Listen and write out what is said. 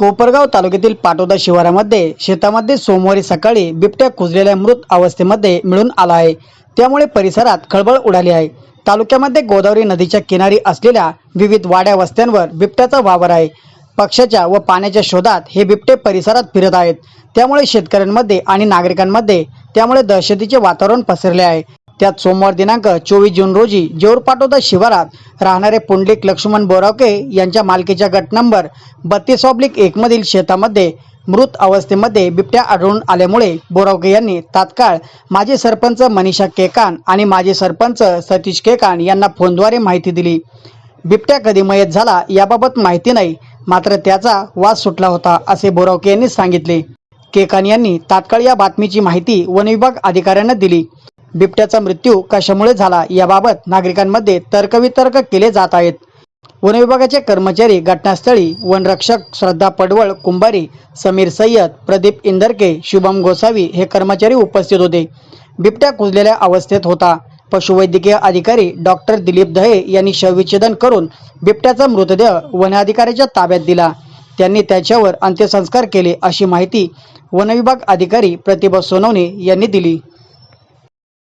कोपरगाव तालुक्यातील पाटोदा शिवारामध्ये शेतामध्ये सोमवारी सकाळी बिबट्या कुजलेल्या मृत अवस्थेमध्ये मिळून आला आहे. त्यामुळे परिसरात खळबळ उडाली आहे. तालुक्यामध्ये गोदावरी नदीच्या किनारी असलेल्या विविध वाड्या वस्त्यांवर बिबट्याचा वावर आहे. पक्षाच्या व पाण्याच्या शोधात हे बिबटे परिसरात फिरत आहेत. त्यामुळे शेतकऱ्यांमध्ये आणि नागरिकांमध्ये त्यामुळे दहशतीचे वातावरण पसरले आहे. त्यात सोमवार दिनांक चोवीस जून रोजी जेऊरपाटोदा शिवारात राहणारे पुंडलिक लक्ष्मण बोरावके यांच्या मालकीच्या गट नंबर बत्तीस ऑब्लिक एकमधील शेतामध्ये मृत अवस्थेमध्ये बिबट्या आढळून आल्यामुळे बोरावके यांनी तात्काळ माजी सरपंच मनीषा केकान आणि माजी सरपंच सतीश केकान यांना फोनद्वारे माहिती दिली. बिबट्या कधी मयत झाला याबाबत माहिती नाही मात्र त्याचा वाद सुटला होता असे बोरावके यांनी सांगितले. केकान यांनी तात्काळ या बातमीची माहिती वनविभाग अधिकाऱ्यांना दिली. बिबट्याचा मृत्यू कशामुळे झाला याबाबत नागरिकांमध्ये तर्कवितर्क केले जात आहेत. वनविभागाचे कर्मचारी घटनास्थळी वनरक्षक श्रद्धा पडवळ कुंभारी समीर सय्यद प्रदीप इंदरके शुभम गोसावी हे कर्मचारी उपस्थित होते. बिबट्या कुजलेल्या अवस्थेत होता. पशुवैद्यकीय अधिकारी डॉक्टर दिलीप दहे यांनी शवविच्छेदन करून बिबट्याचा मृतदेह वनाधिकाऱ्याच्या ताब्यात दिला. त्यांनी त्याच्यावर अंत्यसंस्कार केले अशी माहिती वनविभाग अधिकारी प्रतिभा सोनवणे यांनी दिली.